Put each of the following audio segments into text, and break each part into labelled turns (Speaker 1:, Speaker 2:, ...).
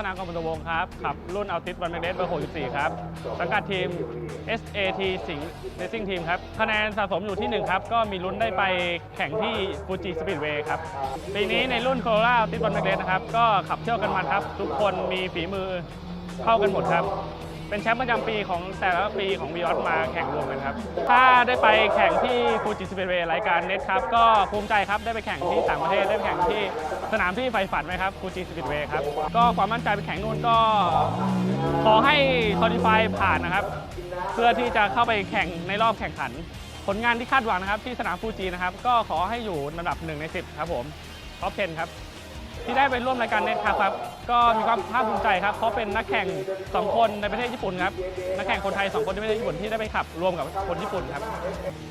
Speaker 1: นากรบุญวงศ์ครับ ขับรุ่นอัลติสวันเมเนสเบอร์64 ครับ สังกัดทีม SAT สิงห์เรซิ่งทีมครับ คะแนนสะสมอยู่ที่ 1 ครับ ก็มีลุ้นได้ไปแข่งที่ฟูจิสปีดเวย์ครับ ปีนี้ในรุ่นโคโรล่าอัลติสวันเมเนสนะครับ ก็ขับเที่ยวกันมันครับ ทุกคนมีฝีมือเข้ากันหมดครับ เป็นแชมป์ประจำปีของแต่ละปีของวีออสมาแข่งรวมกันครับ ถ้าได้ไปแข่งที่ฟูจิสเปเวย์รายการเน็ตครับ ก็ภูมิใจครับได้ไปแข่งที่ต่างประเทศได้ไปแข่งที่สนามที่ใฝ่ฝันไหมครับฟูจิสเปเวย์ครับ ก็ความมั่นใจไปแข่งนู่นก็ขอให้คอลี่ฟายผ่านนะครับ เพื่อที่จะเข้าไปแข่งในรอบแข่งขัน ผลงานที่คาดหวังนะครับที่สนามฟูจินะครับ ก็ขอให้อยู่ลำดับ1ใน10 ครับผมท็อป10ครับ ที่ได้ไปร่วมรายการเน็ตครับครับ ก็มีความภาคภูมิใจครับเพราะเป็นนักแข่ง 2 คนในประเทศญี่ปุ่นครับนักแข่งคนไทย 2 คนในประเทศญี่ปุ่นที่ได้ไปขับรวมกับคนญี่ปุ่นครับ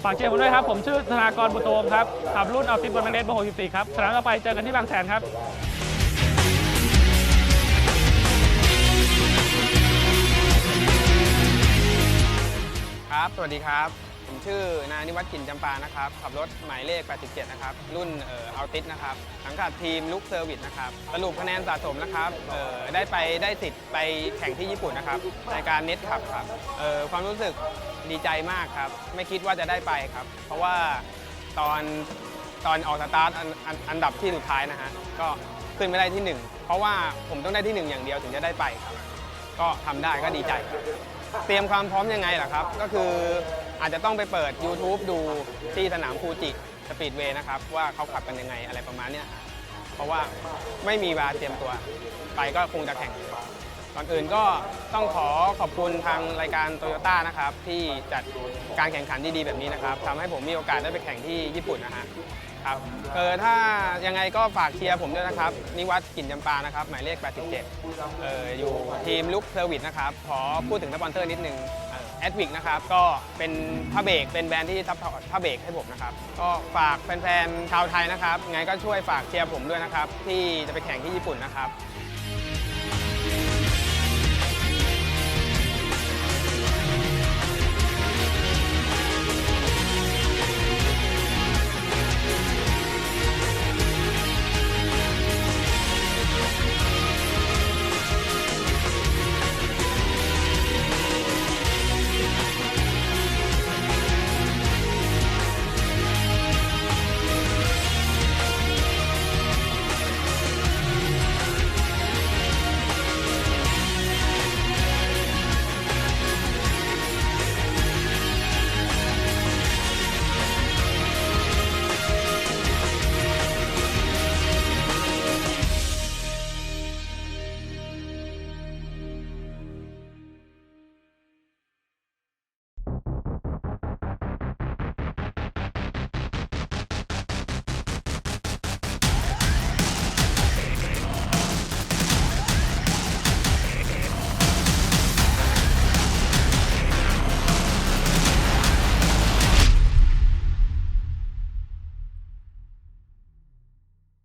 Speaker 1: ฝากเชียร์ผมด้วยครับ ผมชื่อธนากรบุตรโตมครับขับรุ่นเอัลติบนแมกเนตเบอร์64ครับสนามต่อไปเจอกันที่บางแสนครับ
Speaker 2: ครับ สวัสดีครับ ผมชื่อนายนิวัฒน์กลิ่นจำปานะครับ ขับรถหมายเลข 87 นะครับ รุ่นเอ่ออัลติสนะครับ สังกัดทีมลุกเซอร์วิสนะครับ สรุปคะแนนสะสมนะครับเอ่อได้ไปได้สิทธิ์ไปแข่งที่ญี่ปุ่นนะครับในการเน็ตขับครับเอ่อความรู้สึกดีใจมากครับ ไม่คิดว่าจะได้ไปครับ เพราะว่าตอนตอนออกสตาร์ทอันอันอันดับที่สุดท้ายนะฮะ ก็ขึ้นไม่ได้ที่หนึ่งเพราะว่าผมต้องได้ที่หนึ่งอย่างเดียวถึงจะได้ไปครับ ก็ทำได้ก็ดีใจครับ เตรียมความพร้อมยังไงล่ะครับ ก็คือ อาจจะต้องไปเปิด YouTube ดูที่สนามฟูจิสปีดเวย์นะครับ ว่าเขาขับกันยังไงอะไรประมาณเนี้ยเพราะว่าไม่มีเวลาเตรียมตัว ไปก็คงจะแข่งก่อนอื่นก็ต้องขอขอบคุณทางรายการโตโยต้านะครับ ที่จัดการแข่งขันดีๆแบบนี้นะครับทำให้ผมมีโอกาสได้ไปแข่งที่ญี่ปุ่นนะฮะครับเออถ้ายังไงก็ฝากเชียร์ผมด้วยนะครับ นิวัฒน์กลิ่นจำปานะครับ หมายเลข 87เอออยู่ทีมลุกเซอร์วิสนะครับ ขอพูดถึงสปอนเซอร์นิดนึง แอดวิกนะครับก็เป็นผ้าเบรกเป็นแบรนด์ที่ซัพพอร์ตผ้าเบรกให้ผมนะครับ ก็ฝากแฟนๆชาวไทยนะครับไงก็ช่วยฝากเชียร์ผมด้วยนะครับ ที่จะไปแข่งที่ญี่ปุ่นนะครับ